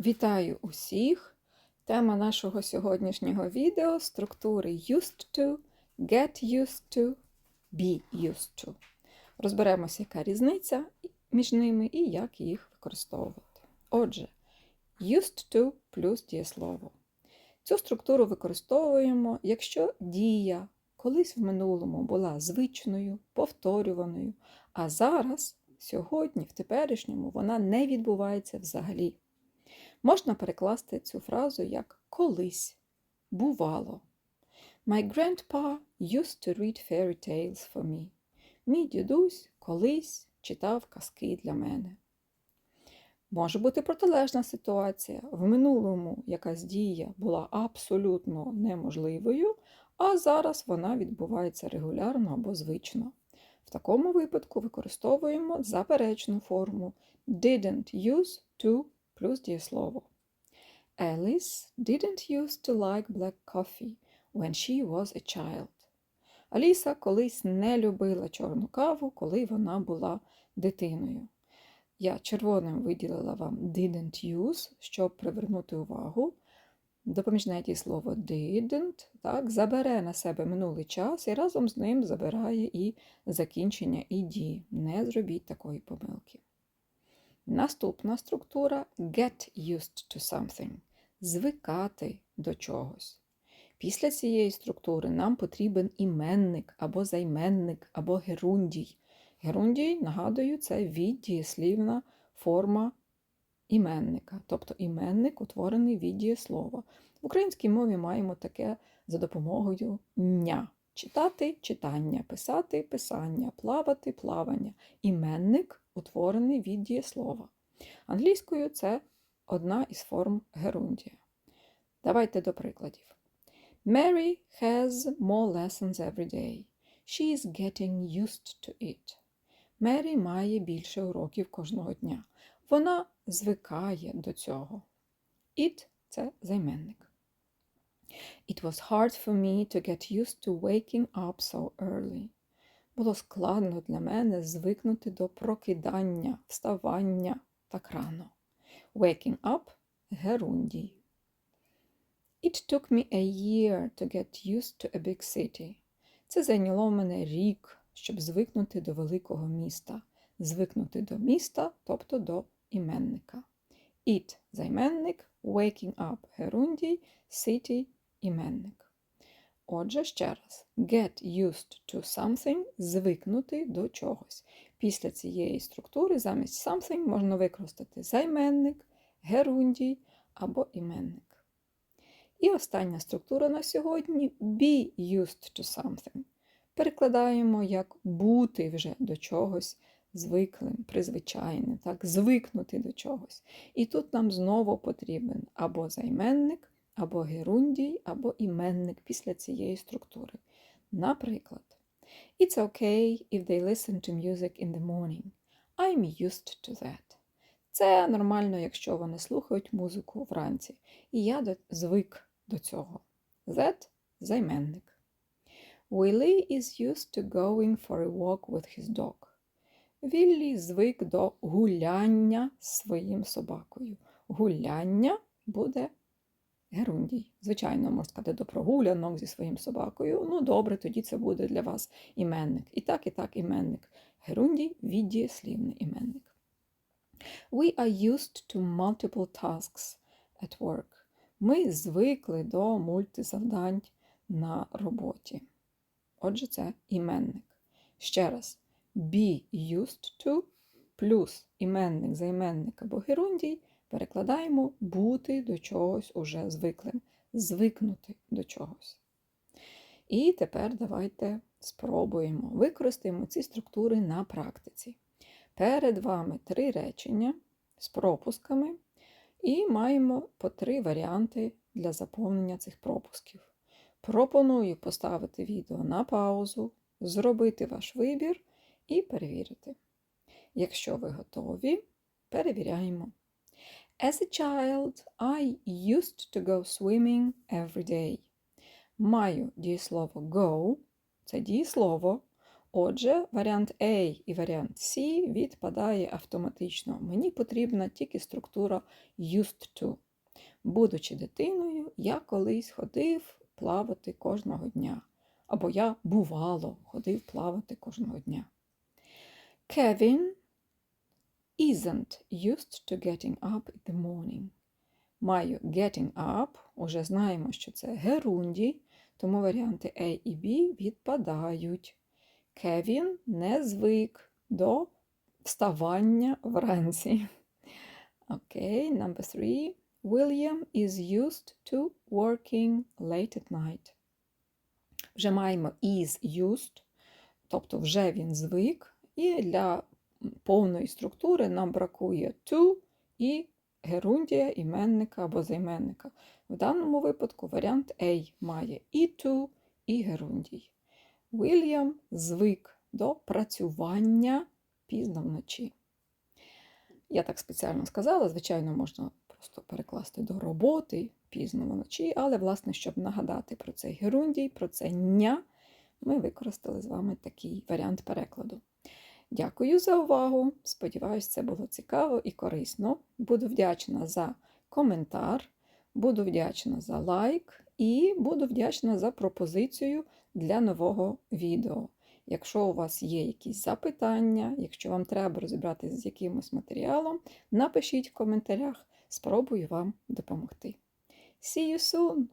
Вітаю усіх! Тема нашого сьогоднішнього відео структури used to, get used to, be used to. Розберемося, яка різниця між ними і як їх використовувати. Отже, used to плюс дієслово. Цю структуру використовуємо, якщо дія колись в минулому була звичною, повторюваною, а зараз, сьогодні, в теперішньому, вона не відбувається взагалі. Можна перекласти цю фразу як колись, бувало. My grandpa used to read fairy tales for me. Мій дідусь колись читав казки для мене. Може бути протилежна ситуація. В минулому якась дія була абсолютно неможливою, а зараз вона відбувається регулярно або звично. В такому випадку використовуємо заперечну форму didn't use to плюс дієслово. Alice didn't used to like black coffee when she was a child. Аліса колись не любила чорну каву, коли вона була дитиною. Я червоним виділила вам didn't use, щоб привернути увагу. Допоміжне дієслово didn't так, забере на себе минулий час і разом з ним забирає і закінчення «ed». Не зробіть такої помилки. Наступна структура get used to something звикати до чогось. Після цієї структури нам потрібен іменник або займенник, або герундій. Герундій, нагадую, це від дієслівна форма іменника, тобто іменник утворений від дієслова. В українській мові маємо таке за допомогою ня. Читати читання, писати писання, плавати плавання. Іменник утворений від дієслова. Англійською це одна із форм герундія. Давайте до прикладів. Mary has more lessons every day. She is getting used to it. Мері має більше уроків кожного дня. Вона звикає до цього. It – це займенник. It was hard for me to get used to waking up so early. Було складно для мене звикнути до прокидання, вставання так рано. Waking up герундій. It took me a year to get used to a big city. Це зайняло мене рік, щоб звикнути до великого міста. Звикнути до міста, тобто до іменника. It займенник, waking up герундій, city іменник. Отже, ще раз, get used to something звикнути до чогось. Після цієї структури замість something можна використати займенник, герундій або іменник. І остання структура на сьогодні be used to something. Перекладаємо як бути вже до чогось звиклим, призвичайним, так, звикнути до чогось. І тут нам знову потрібен або займенник, або герундій, або іменник після цієї структури. Наприклад, It's okay if they listen to music in the morning. I'm used to that. Це нормально, якщо вони слухають музику вранці. І я звик до цього. That – займенник. Willie is used to going for a walk with his dog. Віллі звик до гуляння своїм собакою. Гуляння буде герундій. Звичайно, можна сказати, до прогулянок зі своїм собакою. Ну, добре, тоді це буде для вас іменник. І так, і так, іменник. Герундій віддієслівний іменник. We are used to multiple tasks at work. Ми звикли до мультизавдань на роботі. Отже, це іменник. Ще раз, be used to плюс іменник, займенник або герундій перекладаємо бути до чогось уже звиклим, звикнути до чогось. І тепер давайте спробуємо використаємо ці структури на практиці. Перед вами три речення з пропусками, і маємо по три варіанти для заповнення цих пропусків. Пропоную поставити відео на паузу, зробити ваш вибір і перевірити. Якщо ви готові, перевіряємо. As a child, I used to go swimming every day. Маю дієслово go, це дієслово. Отже, варіант A і варіант C відпадає автоматично. Мені потрібна тільки структура used to. Будучи дитиною, я колись ходив плавати кожного дня. Або я бувало ходив плавати кожного дня. Kevin isn't used to getting up in the morning. Маю getting up, уже знаємо, що це герундій, тому варіанти A і B відпадають. Кевін не звик до вставання вранці. Окей, number three. William is used to working late at night. Вже маємо is used, тобто вже він звик, і для повної структури нам бракує to і герундія іменника або займенника. В даному випадку варіант A має і to, і герундій. William звик до працювання пізно вночі. Я так спеціально сказала, звичайно, можна просто перекласти до роботи пізно вночі, але, власне, щоб нагадати про цей герундій, про це ня, ми використали з вами такий варіант перекладу. Дякую за увагу. Сподіваюсь, це було цікаво і корисно. Буду вдячна за коментар, буду вдячна за лайк і буду вдячна за пропозицію для нового відео. Якщо у вас є якісь запитання, якщо вам треба розібратися з якимось матеріалом, напишіть в коментарях, спробую вам допомогти. See you soon!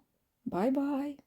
Bye-bye!